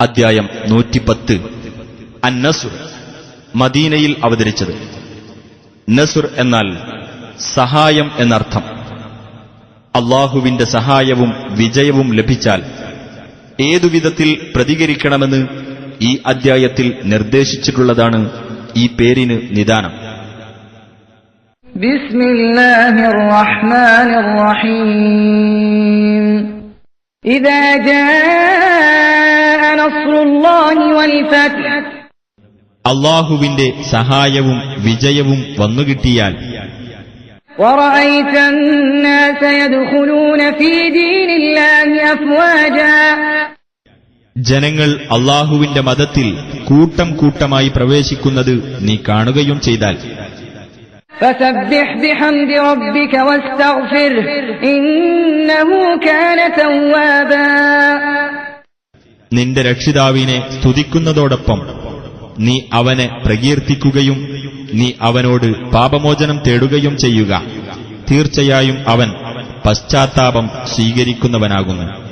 അധ്യായം നൂറ്റിപ്പത്ത്. അന്നസുർ മദീനയിൽ അവതരിച്ചത്. നസുർ എന്നാൽ സഹായം എന്നർത്ഥം. അള്ളാഹുവിന്റെ സഹായവും വിജയവും ലഭിച്ചാൽ ഏതുവിധത്തിൽ പ്രതികരിക്കണമെന്ന് ഈ അദ്ധ്യായത്തിൽ നിർദ്ദേശിച്ചിട്ടുള്ളതാണ് ഈ പേരിന് നിദാനം. ബിസ്മില്ലാഹിർ അള്ളാഹുവിന്റെ സഹായവും വിജയവും വന്നുകിട്ടിയാൽ ജനങ്ങൾ അള്ളാഹുവിന്റെ മതത്തിൽ കൂട്ടം കൂട്ടമായി പ്രവേശിക്കുന്നത് നീ കാണുകയും ചെയ്താൽ നിന്റെ രക്ഷിതാവിനെ സ്തുതിക്കുന്നതോടൊപ്പം നീ അവനെ പ്രകീർത്തിക്കുകയും നീ അവനോട് പാപമോചനം തേടുകയും ചെയ്യുക. തീർച്ചയായും അവൻ പശ്ചാത്താപം സ്വീകരിക്കുന്നവനാകുന്നു.